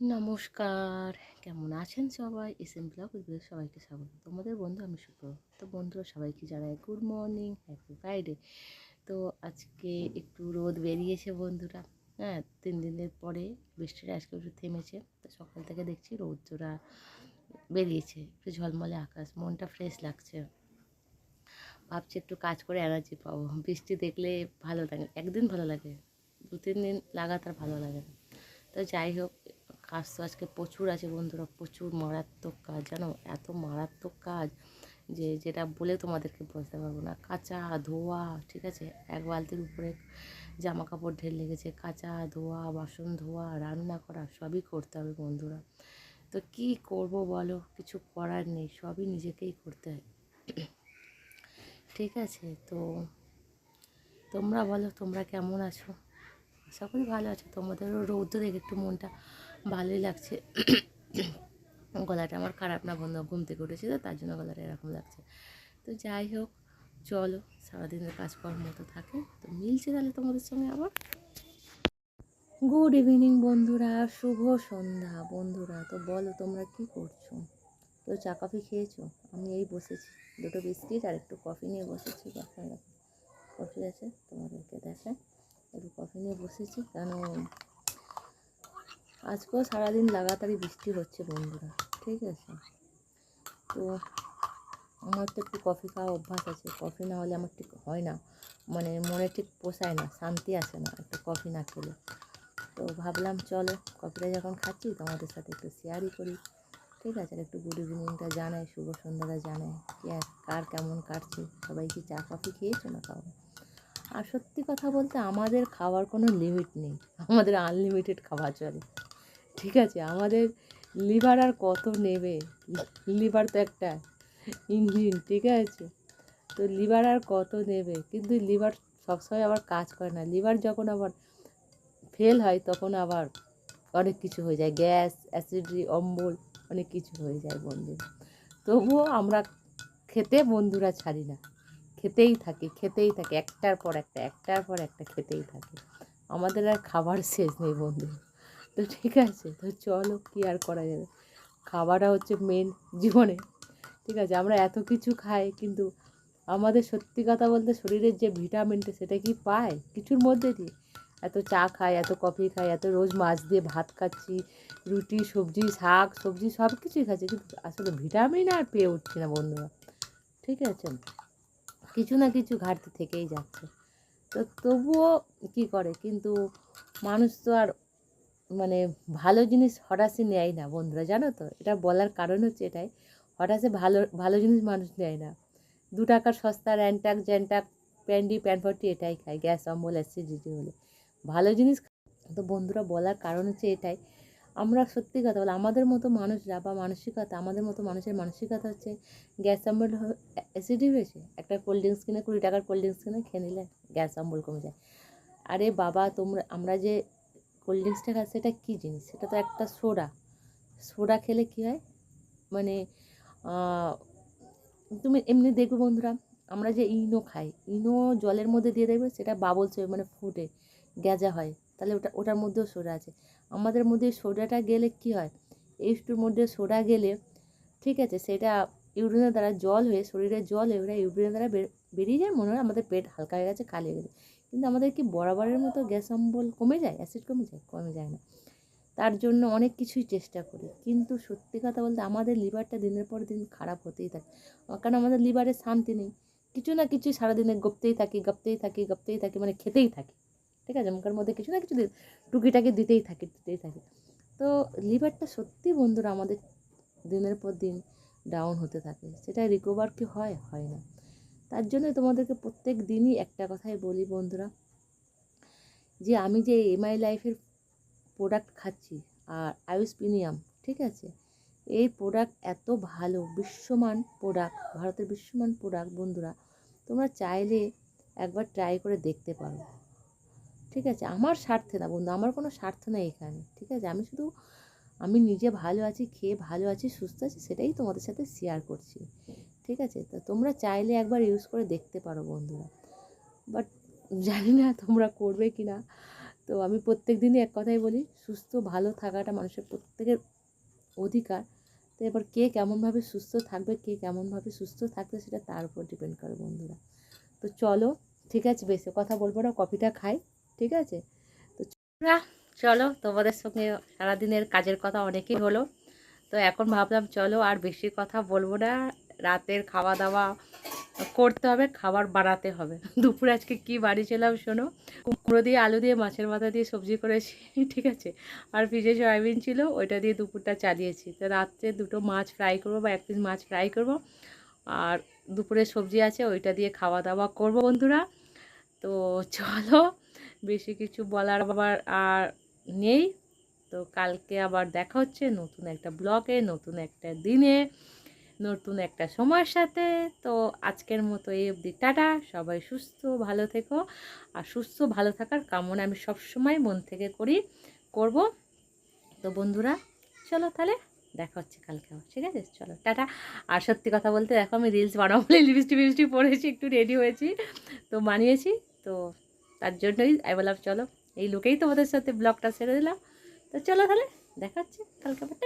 নমস্কার। কেমন আছেন সবাই? এস এম ব্লগ সবাইকে স্বাগত। তোমাদের বন্ধু আমি শুক্র তো বন্ধুরা সবাইকে জানাই গুড মর্নিং, হ্যাপি ফ্রাইডে। তো আজকে একটু রোদ বেরিয়েছে বন্ধুরা। হ্যাঁ তিন দিনের পরে বৃষ্টিটা আজকে একটু থেমেছে। তো সকাল থেকে দেখছি রোদটা বেরিয়েছে। একটু ঝলমলে আকাশ, মনটা ফ্রেশ লাগছে। ভাবছি একটু কাজ করে এনার্জি পাবো। বৃষ্টি দেখলে ভালো লাগে। একদিন ভালো লাগে দু তিন দিন লাগাতার ভালো লাগে না। তো যাই হোক কাজ তো আজকে প্রচুর আছে বন্ধুরা, প্রচুর মারাত্মক কাজ, জানো? এত মারাত্মক কাজ যে যেটা বলে তোমাদেরকে বলতে পারব না। কাঁচা ধোয়া, ঠিক আছে? এক বালতির উপরে জামা কাপড় ঢের লেগেছে, কাঁচা ধোয়া, বাসন ধোয়া, রান্না করা, সবই করতে হবে বন্ধুরা। তো কি করব বলো? কিছু করার নেই, সবই নিজেকেই করতে হয়। ঠিক আছে, তো তোমরা বলো, তোমরা কেমন আছো? আশা করি ভালো আছে। তোমাদেরও রৌদ্র দেখে একটু মনটা ভালোই লাগছে। গলাটা আমার খারাপ না বন্ধু, ঘুম থেকে উঠেছে তো, তার জন্য গলাটা এরকম লাগছে। তো যাই হোক, চলো, সারাদিনের কাজকর্ম তো থাকে, তো মিলছে তাহলে তোমাদের সঙ্গে আবার। গুড ইভিনিং বন্ধুরা, শুভ সন্ধ্যা বন্ধুরা, তো বলো তোমরা কি করছ? তো চা কফি খেয়েছো? আমি এই বসেছি, দুটো বিস্কিট আর একটু কফি নিয়ে বসেছি, কফি আছে তোমাদেরকে দেখায়। একটু কফি নিয়ে বসেছি, কেন আজকেও সারাদিন লাগাতারই বৃষ্টি হচ্ছে বন্ধুরা, ঠিক আছে? তো আমার তো একটু কফি খাওয়া অভ্যাস আছে, কফি না হলে আমার ঠিক হয় না মানে মনে ঠিক পোষায় না, শান্তি আসে না একটু কফি না খেলে। তো ভাবলাম চলো কফিটা যখন খাচ্ছি তোমাদের সাথে একটু শেয়ারই করি, ঠিক আছে? আর একটু গুড ইভিনিংটা জানাই, শুভ সন্ধ্যাটা জানাই, কি কার কেমন কাটছে, সবাই কি চা কফি খেয়েছো না খাওয়া আর সত্যি কথা বলতে আমাদের খাওয়ার কোনো লিমিট নেই। আমাদের আনলিমিটেড খাওয়া চলে। ঠিক আছে? আমাদের লিভার আর কত নেবে? লিভার তো একটা ইঞ্জিন ঠিক আছে? তো লিভার আর কত নেবে? কিন্তু লিভার সবসময় আবার কাজ করে না। লিভার যখন আবার ফেল হয়, তখন আবার অনেক কিছু হয়ে যায়। গ্যাস অ্যাসিডি অম্বল, অনেক কিছু হয়ে যায় বন্ধু তবুও আমরা খেতে বন্ধুরা ছাড়ি না। খেতেই থাকি খেতেই থাকি। একটার পর একটা, একটার পর একটা খেতেই থাকি। আমাদের আর খাবার শেষ নেই বন্ধু। তো ঠিক আছে, তো চলো কী আর করা যাবে? খাওয়াটা হচ্ছে মেন জীবনে। ঠিক আছে, আমরা এত কিছু খাই, কিন্তু আমাদের সত্যি কথা বলতে শরীরের যে ভিটামিনটা সেটা কি পায়? কিছুর মধ্যে দিয়ে। এত চা খাই, এত কফি খাই, এত রোজ মাছ দিয়ে ভাত খাচ্ছি, রুটি, সবজি, শাক, সবজি সব কিছুই খাচ্ছি, কিন্তু আসলে ভিটামিন আর পেয়ে উঠছি না বন্ধুরা। ঠিক আছে? কিছু না কিছু ঘাটতি থেকেই যাচ্ছে। তো তবুও কী করে? কিন্তু মানুষ তো আর মানে ভালো জিনিস হঠাৎই নেয় না বন্ধুরা, জানো তো? এটা বলার কারণ হচ্ছে এটাই হঠাৎ ভালো ভালো জিনিস মানুষ নেয় না। দু টাকার সস্তা র্যান্টাক জ্যান্টাক প্যান্ডি প্যানফটি এটাই খায়, গ্যাস, অম্বল, অ্যাসিডিটি হলে। ভালো জিনিস তো বন্ধুরা বলার কারণ হচ্ছে এটাই আমরা সত্যি কথা বলি, আমাদের মতো মানুষরা বা মানসিকতা, আমাদের মতো মানুষের মানসিকতা হচ্ছে গ্যাস অম্বল অ্যাসিডি হয়েছে একটা কোল্ড ড্রিঙ্কস কিনে কুড়ি টাকার কোল্ড ড্রিঙ্কস কিনে খেয়ে নিলে গ্যাস অম্বল কমে যায়। আরে বাবা, তোমরা, আমরা যে কোল্ড ড্রিঙ্কসটা খাচ্ছি সেটা কী জিনিস? সেটা তো একটা সোডা। সোডা খেলে কী হয়? মানে তুমি এমনি দেখবে বন্ধুরা, আমরা যে ইনো খাই, ইনো জলের মধ্যে দিয়ে দেখবে সেটা বাবলস হয়ে মানে ফুটে গ্যাজা হয়। তাহলে ওটা, ওটার মধ্যেও সোডা আছে। আমাদের মধ্যে সোডাটা গেলে কী হয়? এইটুর মধ্যে সোডা গেলে, ঠিক আছে, সেটা ইউরিনের দ্বারা জল হয়ে, শরীরে জল হয়ে, ওটা ইউরিনের দ্বারা বেরিয়ে যায়, মনে হয় আমাদের পেট হালকা হয়ে গেছে খালি হয়ে গেছে। কিন্তু আমাদের কি বরাবরের মতো গ্যাস অম্বল কমে যায়? অ্যাসিড কমে যায়? কমে যায় না। তার জন্য অনেক কিছুই চেষ্টা করি। কিন্তু সত্যি কথা বলতে আমাদের লিভারটা দিনের পর দিন খারাপ হতেই থাকে। কারণ আমাদের লিভারে শান্তি নেই। কিছু না কিছু সারাদিনে গপতেই থাকি গপতেই থাকি গপতেই থাকি মানে খেতেই থাকি। ঠিক আছে? মুখের মধ্যে কিছু না কিছু টুকিটাকি দিতেই থাকি দিতেই থাকি। তো লিভারটা সত্যি বন্ধুরা আমাদের দিনের পর দিন ডাউন হতে থাকে। সেটা রিকভার কি হয়? হয় না। তার জন্য তোমাদেরকে প্রত্যেক দিনই একটা কথাই বলি বন্ধুরা, যে আমি যে এমআই লাইফের প্রোডাক্ট খাচ্ছি, আর আয়ুষ প্রিমিয়াম, ঠিক আছে? এই প্রোডাক্ট এত ভালো, বিশ্বমান প্রোডাক্ট ভারতের বিশ্বমান প্রোডাক্ট বন্ধুরা, তোমরা চাইলে একবার ট্রাই করে দেখতে পারো। ঠিক আছে? আমার স্বার্থে না বন্ধু, আমার কোনো স্বার্থ নেই এখানে, ঠিক আছে? আমি শুধু, আমি নিজে ভালো আছি, খেয়ে ভালো আছি, সুস্থ আছি, সেটাই তোমাদের সাথে শেয়ার করছি, ঠিক আছে? তো তোমরা চাইলে একবার ইউজ করে দেখতে পারো বন্ধুরা। বাট জানি না তোমরা করবে কি না তো আমি প্রত্যেক দিনই এক কথাই বলি, সুস্থ, ভালো থাকাটা মানুষের প্রত্যেকের অধিকার। তো এবার কে কেমনভাবে সুস্থ থাকবে, কে কেমনভাবে সুস্থ থাকবে, সেটা তার উপর ডিপেন্ড করে বন্ধুরা। তো চলো, ঠিক আছে, বেশি, কথা বলব না কফিটা খাই। ঠিক আছে? তো বন্ধুরা, চলো তোমাদের সঙ্গে সারাদিনের কাজের কথা অনেকই হলো। তো এখন ভাবলাম চলো আর বেশি কথা বলব না। রাতের খাওয়া দাওয়া করতে হবে খাবার বানাতে হবে। দুপুরে আজকে কি বানিয়েছিলাম শোনো? কুমড়ো দিয়ে আলু দিয়ে মাছের মাথা দিয়ে সবজি করেছি ঠিক আছে? আর ফ্রিজে সয়াবিন ছিল ওইটা দিয়ে দুপুরটা চালিয়েছি। তো রাত্রে দুটো মাছ ফ্রাই করব বা এক পিস মাছ ফ্রাই করব। আর দুপুরে সবজি আছে ওইটা দিয়ে খাওয়া দাওয়া করব বন্ধুরা। তো চলো বেশি কিছু বলার আবার আর নেই। তো কালকে আবার দেখা হচ্ছে নতুন একটা ব্লগে, নতুন একটা দিনে, নতুন একটা সময়ের সাথে। তো আজকের মতো এই অবধি টাটা। সবাই সুস্থ, ভালো থেকো। আর সুস্থ, ভালো থাকার কামনা আমি সবসময় মন থেকে করি, করব। তো বন্ধুরা, চলো তাহলে দেখা হচ্ছে কালকে ঠিক আছে? চলো, টাটা। আর সত্যি কথা বলতে দেখো আমি রিলস বানাবো বলে লিপস্টিক ফিপস্টিক পরেছি, একটু রেডি হয়েছি, তো বানিয়েছি। তো তার জন্যই আমি বললাম চলো। এই লোকেই তোমাদের সাথে ব্লগটা সেরে দিলাম। তো চলো তাহলে দেখা হচ্ছে কালকে আবার